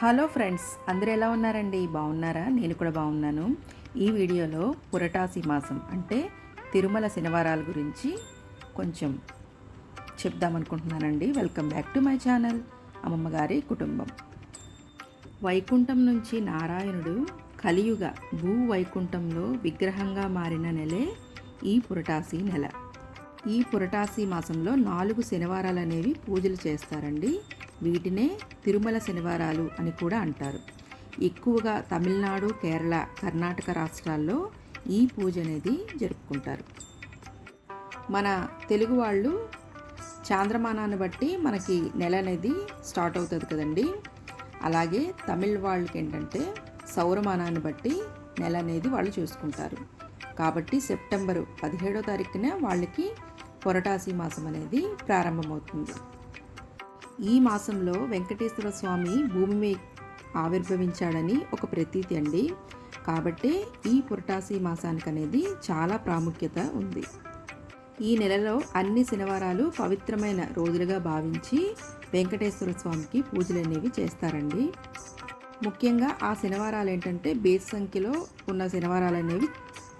Hello friends అందరూ ఎలా ఉన్నారండి? బాగున్నారా? నేను కూడా బాగున్నాను. ఈ వీడియోలో పురటాసి మాసం అంటే తిరుమల శనివారాల గురించి కొంచెం చెప్దామనుకుంటున్నానండి welcome back to my channel అమ్మమ్మ గారి కుటుంబం. వైకుంఠం నుంచి నారాయణుడు కలియుగ భూ వైకుంఠంలో విగ్రహంగా మారిన నెలే ఈ పురటాసి నెల. ఈ పురటాసి మాసంలో నాలుగు శనివారాలు అనేవి పూజలు చేస్తారండి. వీటినే తిరుమల శనివారాలు అని కూడా అంటారు. ఎక్కువగా తమిళనాడు కేరళ కర్ణాటక రాష్ట్రాల్లో ఈ పూజ అనేది జరుపుకుంటారు. మన తెలుగు వాళ్ళు చాంద్రమానాన్ని బట్టి మనకి నెల అనేది స్టార్ట్ అవుతుంది కదండి. అలాగే తమిళ్ వాళ్ళకి ఏంటంటే సౌరమానాన్ని బట్టి నెల అనేది వాళ్ళు చూసుకుంటారు. కాబట్టి సెప్టెంబరు పదిహేడో తారీఖున వాళ్ళకి పొరటాసి మాసం అనేది ప్రారంభమవుతుంది. ఈ మాసంలో వెంకటేశ్వర స్వామి భూమి మీద ఆవిర్భవించాడని ఒక ప్రతీతి అండి. కాబట్టి ఈ పురటాసి మాసానికి అనేది చాలా ప్రాముఖ్యత ఉంది. ఈ నెలలో అన్ని శనివారాలు పవిత్రమైన రోజులుగా భావించి వెంకటేశ్వర స్వామికి పూజలు అనేవి చేస్తారండి. ముఖ్యంగా ఆ శనివారాలు ఏంటంటే బేస్ సంఖ్యలో ఉన్న శనివారాలు అనేవి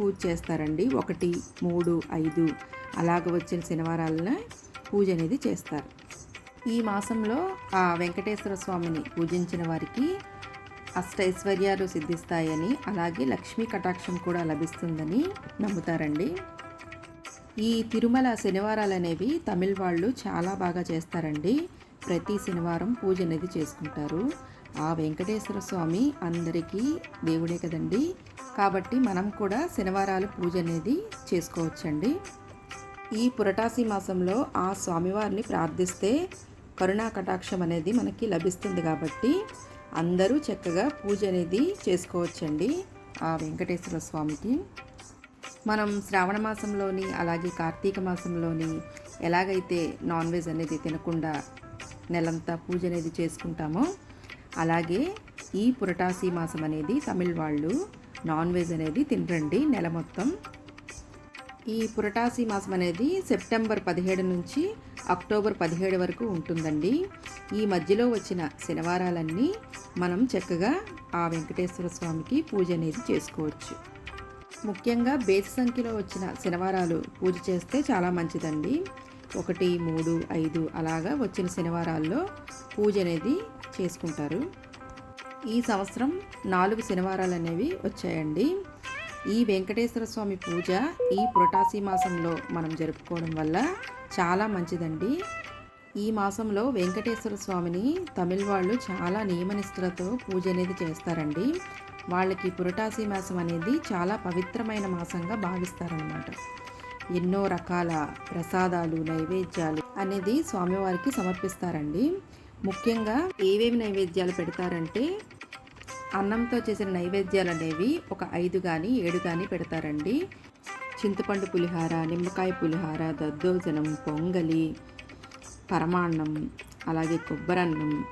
పూజ చేస్తారండి. ఒకటి మూడు ఐదు అలాగ వచ్చిన శనివారాలనే పూజ అనేది చేస్తారు. ఈ మాసంలో ఆ వెంకటేశ్వర స్వామిని పూజించిన వారికి అష్టైశ్వర్యాలు సిద్ధిస్తాయని అలాగే లక్ష్మీ కటాక్షం కూడా లభిస్తుందని నమ్ముతారండి. ఈ తిరుమల శనివారాలు అనేవి తమిళ వాళ్ళు చాలా బాగా చేస్తారండి. ప్రతి శనివారం పూజ అనేది చేసుకుంటారు. ఆ వెంకటేశ్వర స్వామి అందరికీ దేవుడే కదండి. కాబట్టి మనం కూడా శనివారాలు పూజ అనేది చేసుకోవచ్చండి. ఈ పురటాసి మాసంలో ఆ స్వామివారిని ప్రార్థిస్తే కరుణా కటాక్షం అనేది మనకి లభిస్తుంది కాబట్టి అందరూ చక్కగా పూజ అనేది చేసుకోవచ్చండి ఆ వెంకటేశ్వర స్వామికి. మనం శ్రావణ మాసంలోని అలాగే కార్తీక మాసంలోని ఎలాగైతే నాన్ వెజ్ అనేది తినకుండా నెలంతా పూజ అనేది చేసుకుంటామో అలాగే ఈ పురటాసి మాసం అనేది తమిళ వాళ్ళు నాన్ వెజ్ అనేది తినరండి నెల మొత్తం. ఈ పురటాసి మాసం అనేది సెప్టెంబర్ పదిహేడు నుంచి అక్టోబర్ పదిహేడు వరకు ఉంటుందండి. ఈ మధ్యలో వచ్చిన శనివారాలన్నీ మనం చక్కగా ఆ వెంకటేశ్వర స్వామికి పూజ అనేది చేసుకోవచ్చు. ముఖ్యంగా బేసి సంఖ్యలో వచ్చిన శనివారాలు పూజ చేస్తే చాలా మంచిదండి. ఒకటి మూడు ఐదు అలాగా వచ్చిన శనివారాల్లో పూజ అనేది చేసుకుంటారు. ఈ సంవత్సరం నాలుగు శనివారాలు అనేవి వచ్చాయండి. ఈ వెంకటేశ్వర స్వామి పూజ ఈ పురటాసి మాసంలో మనం జరుపుకోవడం వల్ల చాలా మంచిదండి. ఈ మాసంలో వెంకటేశ్వర స్వామిని తమిళ వాళ్ళు చాలా నియమనిష్టలతో పూజ అనేది చేస్తారండి. వాళ్ళకి పురటాసి మాసం అనేది చాలా పవిత్రమైన మాసంగా భావిస్తారనమాట ఎన్నో రకాల ప్రసాదాలు నైవేద్యాలు అనేది స్వామివారికి సమర్పిస్తారండి. ముఖ్యంగా ఏవేమి నైవేద్యాలు పెడతారంటే అన్నంతో చేసిన నైవేద్యాలు అనేవి ఒక ఐదు కానీ ఏడు కానీ పెడతారండి. చింతపండు పులిహార నిమ్మకాయ పులిహార దద్దోజనం పొంగలి పరమాన్నం అలాగే కొబ్బరన్నం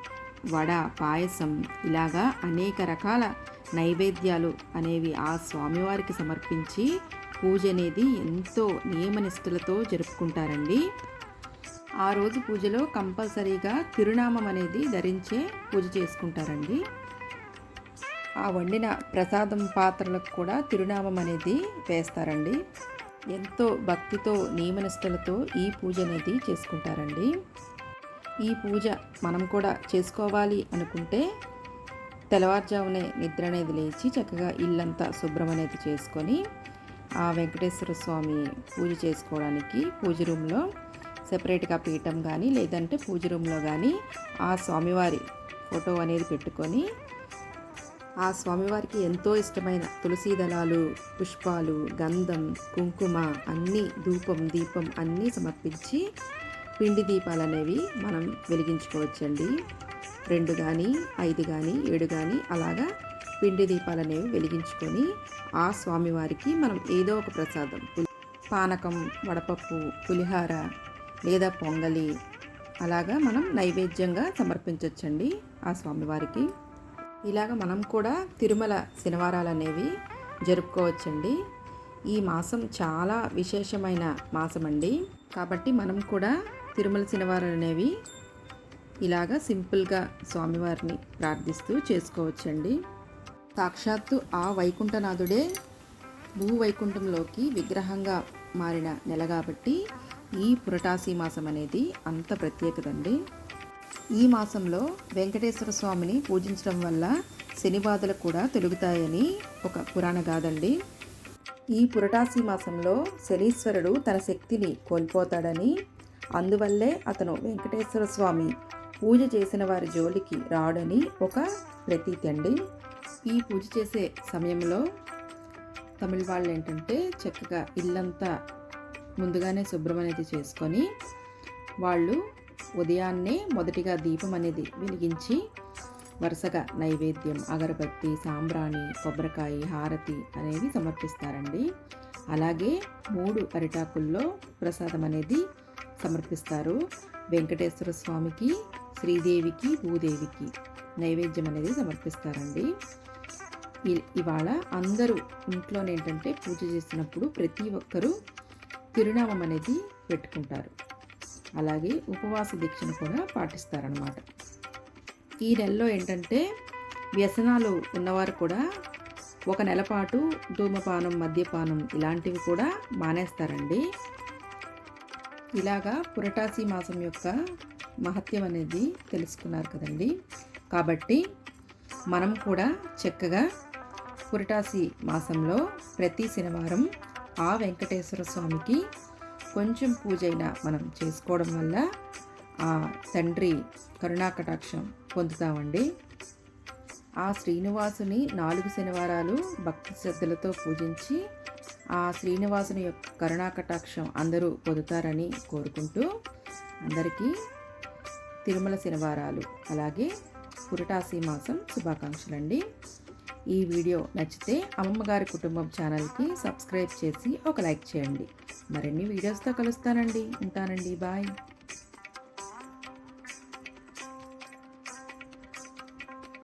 వడ పాయసం ఇలాగా అనేక రకాల నైవేద్యాలు అనేవి ఆ స్వామివారికి సమర్పించి పూజ అనేది ఎంతో నియమనిష్ఠులతో జరుపుకుంటారండి. ఆ రోజు పూజలో కంపల్సరీగా తిరునామం అనేది ధరించే పూజ చేసుకుంటారండి. ఆ వండిన ప్రసాదం పాత్రలకు కూడా తిరునామం అనేది వేస్తారండి. ఎంతో భక్తితో నియమనిష్టలతో ఈ పూజ అనేది చేసుకుంటారండి. ఈ పూజ మనం కూడా చేసుకోవాలి అనుకుంటే తెల్లవారుజామునే నిద్ర అనేది లేచి చక్కగా ఇల్లంతా శుభ్రం అనేది చేసుకొని ఆ వెంకటేశ్వర స్వామి పూజ చేసుకోవడానికి పూజ రూమ్లో సెపరేట్గా పీఠం కానీ లేదంటే పూజ రూమ్లో కానీ ఆ స్వామివారి ఫోటో అనేది పెట్టుకొని ఆ స్వామివారికి ఎంతో ఇష్టమైన తులసీ దళాలు పుష్పాలు గంధం కుంకుమ అన్నీ ధూపం దీపం అన్నీ సమర్పించి పిండి దీపాలు అనేవి మనం వెలిగించుకోవచ్చండి. రెండు కానీ ఐదు కానీ ఏడు కానీ అలాగా పిండి దీపాలు అనేవి వెలిగించుకొని ఆ స్వామివారికి మనం ఏదో ఒక ప్రసాదం. పానకం వడపప్పు పులిహార లేదా పొంగలి అలాగా మనం నైవేద్యంగా సమర్పించవచ్చండి ఆ స్వామివారికి. ఇలాగ మనం కూడా తిరుమల శనివారాలు అనేవి జరుపుకోవచ్చండి. ఈ మాసం చాలా విశేషమైన మాసం అండి కాబట్టి మనం కూడా తిరుమల శనివారాలు అనేవి ఇలాగా సింపుల్గా స్వామివారిని ప్రార్థిస్తూ చేసుకోవచ్చండి. సాక్షాత్తు ఆ వైకుంఠనాథుడే భూ వైకుంఠంలోకి విగ్రహంగా మారిన నెల కాబట్టి ఈ పురటాసి మాసం అనేది అంత ప్రత్యేకతండి. ఈ మాసంలో వెంకటేశ్వర స్వామిని పూజించడం వల్ల శని బాధలు కూడా తొలుగుతాయని ఒక పురాణ గాథండి. ఈ పురటాసి మాసంలో శనీశ్వరుడు తన శక్తిని కోల్పోతాడని అందువల్లే అతను వెంకటేశ్వర స్వామి పూజ చేసిన వారి జోలికి రాడని ఒక ప్రతీతి అండి. ఈ పూజ చేసే సమయంలో తమిళ వాళ్ళు ఏంటంటే చక్కగా ఇల్లంతా ముందుగానే శుభ్రం అనేది చేసుకొని వాళ్ళు ఉదయాన్నే మొదటిగా దీపం అనేది వెలిగించి వరుసగా నైవేద్యం అగరబత్తి సాంబ్రాణి కొబ్బరికాయ హారతి అనేవి సమర్పిస్తారండి. అలాగే మూడు అరిటాకుల్లో ప్రసాదం అనేది సమర్పిస్తారు. వెంకటేశ్వర స్వామికి శ్రీదేవికి భూదేవికి నైవేద్యం అనేది సమర్పిస్తారండి. ఇ- ఇవాళ అందరూ ఇంట్లోనే ఏంటంటే పూజ చేసినప్పుడు ప్రతి ఒక్కరూ తిరునామం అనేది పెట్టుకుంటారు. అలాగే ఉపవాస దీక్షను కూడా పాటిస్తారనమాట ఈ నెలలో ఏంటంటే వ్యసనాలు ఉన్నవారు కూడా ఒక నెల పాటు ధూమపానం మద్యపానం ఇలాంటివి కూడా మానేస్తారండి. ఇలాగా పురటాసి మాసం యొక్క మహత్యం అనేది తెలుసుకున్నారు కదండి. కాబట్టి మనం కూడా చక్కగా పురటాసి మాసంలో ప్రతి శనివారం ఆ వెంకటేశ్వర స్వామికి కొంచెం పూజైనా మనం చేసుకోవడం వల్ల ఆ తండ్రి కరుణాకటాక్షం పొందుతామండి. ఆ శ్రీనివాసుని నాలుగు శనివారాలు భక్తి శ్రద్ధలతో పూజించి ఆ శ్రీనివాసుని యొక్క కరుణాకటాక్షం అందరూ పొందుతారని కోరుకుంటూ అందరికీ తిరుమల శనివారాలు అలాగే పురటాసి మాసం శుభాకాంక్షలండి. ఈ వీడియో నచ్చితే అమ్మమ్మగారి కుటుంబం ఛానల్కి సబ్స్క్రైబ్ చేసి ఒక లైక్ చేయండి. మరిన్ని వీడియోస్తో కలుస్తానండి. ఉంటానండి. బాయ్.